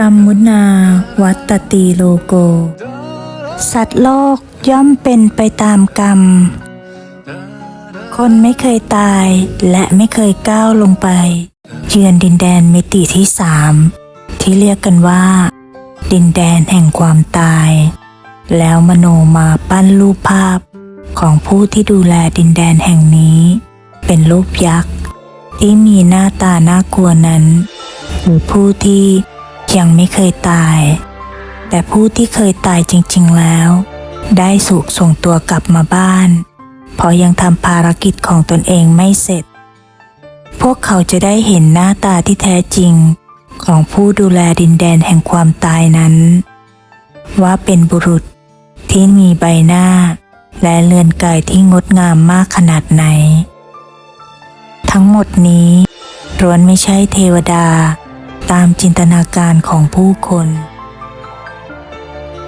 รรมมุนา วัตตีโลโก สัตว์โลกย่อมเป็นไปตามกรรม คนไม่เคยตายและไม่เคยก้าวลงไป เยือนดินแดนมิติที่สามที่เรียกกันว่า ดินแดนแห่งความตาย แล้วมโนมาปั้นรูปภาพของผู้ที่ดูแลดินแดนแห่งนี้ เป็นรูปยักษ์ที่มีหน้าตาน่ากลัวนั้นคือผู้ที่ ยังไม่เคยตาย แต่ผู้ที่เคยตายจริง ๆแล้ว ได้สูกส่งตัวกลับมาบ้าน เพราะยังทำภารกิจของตนเองไม่เสร็จ พวกเขาจะได้เห็นหน้าตาที่แท้จริง ของผู้ดูแลดินแดนแห่งความตายนั้น ว่าเป็นบุรุษที่มีใบหน้า และเลือนกายที่งดงามมากขนาดไหน ทั้งหมดนี้ล้วนไม่ใช่เทวดา ตามจินตนาการของผู้คน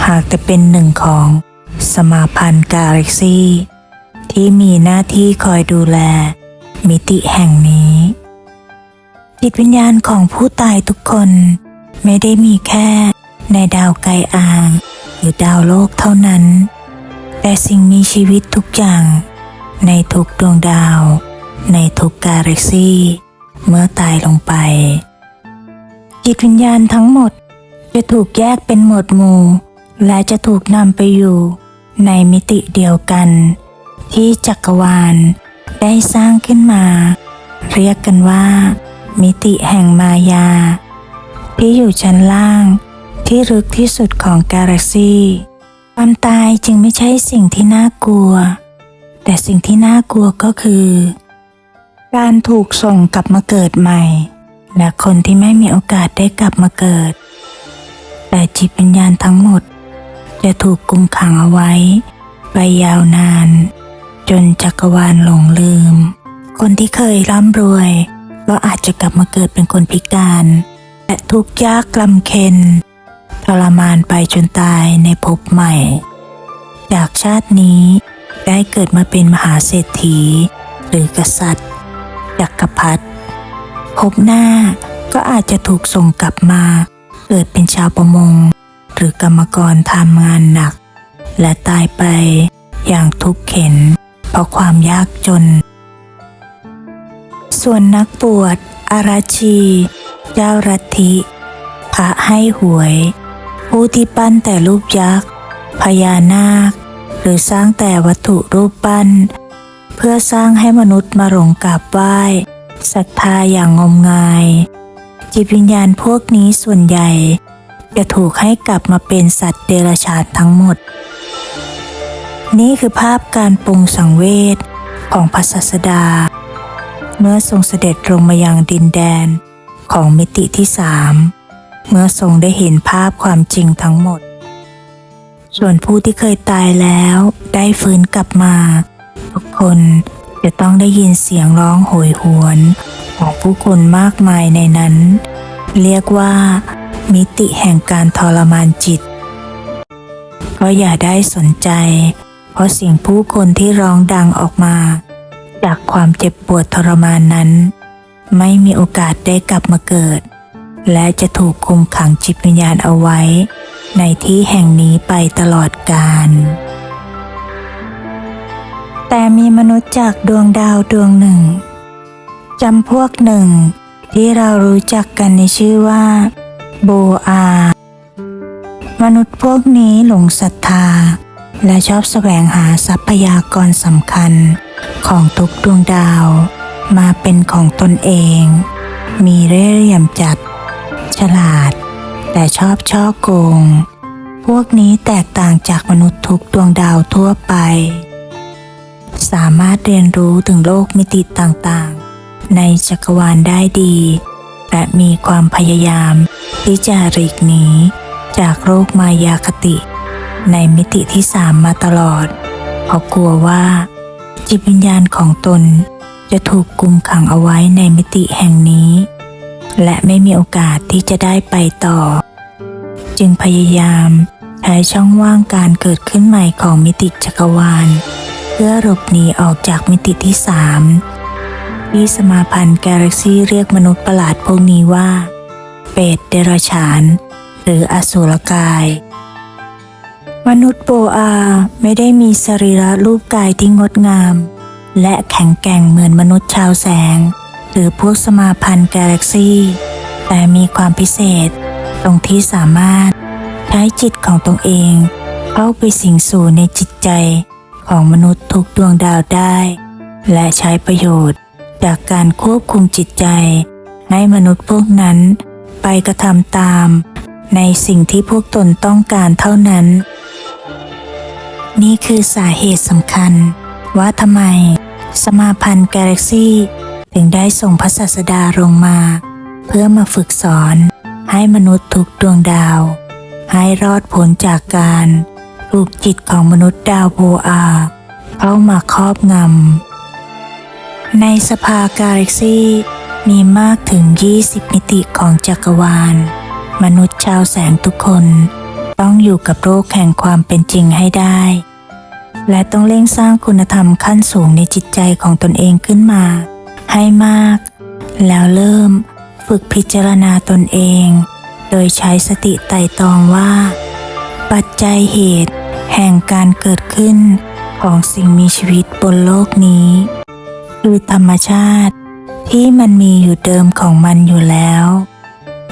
หากแต่เป็นหนึ่งของสมาพันธ์กาแล็กซี่ ที่มีหน้าที่คอยดูแล มิติแห่งนี้ จิตวิญญาณของผู้ตายทุกคนไม่ได้มีแค่ในดาวไกลอาง หรือดาวโลกเท่านั้น แต่สิ่งมีชีวิตทุกอย่าง ในทุกดวงดาว ในทุกกาแล็กซี่ เมื่อตายลงไป จิตวิญญาณทั้งหมด จะถูกแยกเป็นหมวดหมู่ และจะถูกนำไปอยู่ ในมิติเดียวกัน ที่จักรวาล ได้สร้างขึ้นมา เรียกกันว่า มิติแห่งมายา ที่อยู่ชั้นล่างที่ลึกที่สุดของกาแล็กซีความตายจึงไม่ใช่สิ่งที่น่ากลัว แต่สิ่งที่น่ากลัวก็คือ การถูกส่งกลับมาเกิดใหม่ และคนที่ไม่มีโอกาสได้กลับมาเกิด แต่จิตวิญญาณทั้งหมด จะถูกกุมขังเอาไว้ ไปยาวนาน จนจักรวาลหลงลืม คนที่เคยร่ำรวย ก็อาจจะกลับมาเกิดเป็นคนพิการ และทุกข์ยากลำเค็ญทรมานไปจนตายในภพใหม่ จากชาตินี้ได้เกิดมาเป็นมหาเศรษฐี หรือกษัตริย์จักรพรรดิ ภพหน้าก็อาจจะถูกส่งกลับมา เกิดเป็นชาวประมง หรือกรรมกรทำงานหนัก และตายไปอย่างทุกข์เข็น เพราะความยากจน ส่วนนักบวชอาราชี เจ้ารัทธิพระให้หวย ผู้ที่ปั้นแต่รูปยักษ์ พญานาค หรือสร้างแต่วัตถุรูปปั้น เพื่อสร้างให้มนุษย์มาหลงกราบไหว้ ศรัทธาอย่างงมงาย จิตวิญญาณพวกนี้ส่วนใหญ่ จะถูกให้กลับมาเป็นสัตว์เดรัจฉานทั้งหมด นี่คือภาพการปรุงสังเวชของพระศาสดา เมื่อทรงเสด็จลงมายังดินแดนของมิติที่สามเมื่อทรงได้เห็นภาพความจริงทั้งหมด ส่วนผู้ที่เคยตายแล้วได้ฟื้นกลับมา ทุกคน จะต้องได้ยินเสียงร้องโหยหวนของผู้คนมากมายในนั้น เรียกว่า มิติแห่งการทรมานจิต ก็อย่าได้สนใจ เพราะเสียงผู้คนที่ร้องดังออกมา จากความเจ็บปวดทรมานนั้น ไม่มีโอกาสได้กลับมาเกิด และจะถูกคุมขังจิตวิญญาณเอาไว้ ในที่แห่งนี้ไปตลอดกาล แต่มีมนุษย์จากดวงดาวดวงหนึ่งจำพวกหนึ่ง ที่เรารู้จักกันในชื่อว่า โบอา มนุษย์พวกนี้หลงศรัทธา และชอบแสวงหาทรัพยากรสำคัญของทุกดวงดาว มาเป็นของตนเอง มีเร่เหลี่ยมจัด ฉลาด แต่ชอบช่อโกง พวกนี้แตกต่างจากมนุษย์ทุกดวงดาวทั่วไป สามารถเรียนรู้ถึงโลกมิติต่างๆ ในจักรวาลได้ดี และมีความพยายามที่จะหลีกหนีจากโลกมายาคติ ในมิติที่สามมาตลอด เพราะกลัวว่า จิตวิญญาณของตนจะถูกกุมขังเอาไว้ในมิติแห่งนี้ และไม่มีโอกาสที่จะได้ไปต่อ จึงพยายามใช้ช่องว่างการเกิดขึ้นใหม่ของมิติจักรวาล พื่อหลบหนีออกจากมิติที่สามที่สมาพันธ์กาแล็กซี่เรียกมนุษย์ประหลาดพวกนี้ว่า เปรตเดรัจฉานรืออสุรกาย มนุษย์โบอาไม่ได้มีสรีระรูปกายที่งดงาม และแข็งแกร่งเหมือนมนุษย์ชาวแสง หรือพวกสมาพันธ์กาแล็กซี่ แต่มีความพิเศษ ตรงที่สามารถใช้จิตของตนเอง เข้าไปสิงสู่ในจิตใจ ของมนุษย์ทุกดวงดาวได้ และใช้ประโยชน์ จากการควบคุมจิตใจ ให้มนุษย์พวกนั้นไปกระทำตาม ในสิ่งที่พวกตนต้องการเท่านั้น นี่คือสาเหตุสำคัญ ว่าทำไม สมาพันธ์กาแล็กซี่ถึงได้ส่งพระศาสดาลงมา เพื่อมาฝึกสอนให้มนุษย์ทุกดวงดาว ให้รอดพ้นจากการ ปลูกจิตของมนุษย์ดาวโบอา เข้ามาครอบงำ ในสภากาแล็กซี่มีมากถึง 20 มิติของจักรวาล มนุษย์ชาวแสงทุกคน ต้องอยู่กับโลกแห่งความเป็นจริงให้ได้ และต้องเร่งสร้างคุณธรรมขั้นสูงในจิตใจของตนเองขึ้นมา ให้มาก แล้วเริ่มฝึกพิจารณาตนเอง โดยใช้สติไต่ตองว่า ปัจจัยเหตุ แห่งการเกิดขึ้นของสิ่งมีชีวิตบนโลกนี้ คือธรรมชาติที่มันมีอยู่เดิมของมันอยู่แล้ว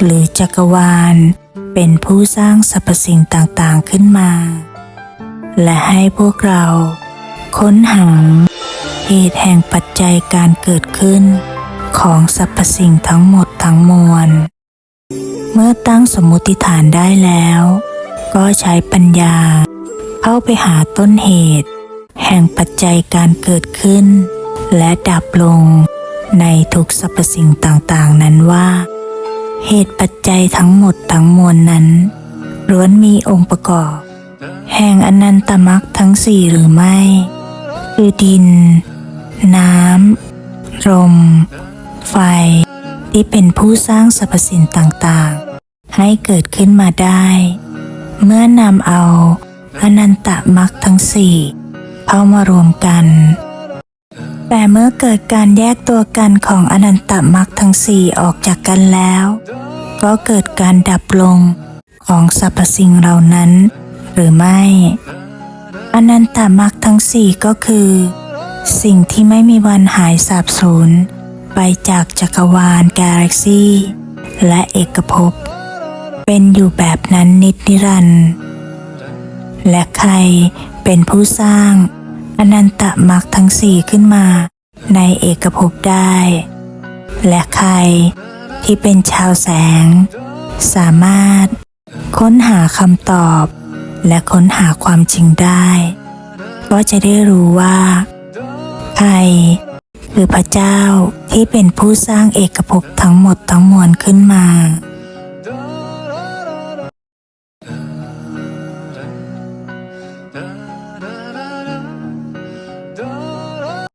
หรือจักรวาลเป็นผู้สร้างสรรพสิ่งต่างๆขึ้นมา และให้พวกเรา ค้นหาเหตุแห่งปัจจัยการเกิดขึ้น ของสรรพสิ่งทั้งหมดทั้งมวล เมื่อตั้งสมมติฐานได้แล้ว ก็ใช้ปัญญาาไปหาต้นเหตุ แห่งปัจจัยการเกิดขึ้น และดับลง ในทุกสรรพสิ่งต่างๆ นั้นว่า เหตุปัจจัยทั้งหมดทั้งมวลนั้นล้วนมีองค์ประกอบ แห่งอนันตมรรคทั้งสี่หรือไม่ คือดิน น้ำลมไฟ ที่เป็นผู้สร้างสรรพสิ่งต่างๆ ให้เกิดขึ้นมาได้ เมื่อนำเอา อนันตมรรคทั้งสี่เข้ามารวมกัน แต่เมื่อเกิดการแยกตัวกันของอนันตมรรคทั้งสี่ออกจากกันแล้ว ก็เกิดการดับลงของสรรพสิ่งเหล่านั้น หรือไม่ อนันตมรรคทั้งสี่ก็คือ สิ่งที่ไม่มีวันหายสาบสูญไปจากจักรวาลกาแล็กซี่ และเอกภพเป็นอยู่แบบนั้นนิดนิรันดร์ และใครเป็นผู้สร้างอนันตมรรคทั้งสี่ขึ้นมา ในเอกภพได้ และใครที่เป็นชาวแสง สามารถค้นหาคำตอบ และค้นหาความจริงได้ ก็จะได้รู้ว่า ใครคือพระเจ้าที่เป็นผู้สร้างเอกภพทั้งหมดทั้งมวลขึ้นมา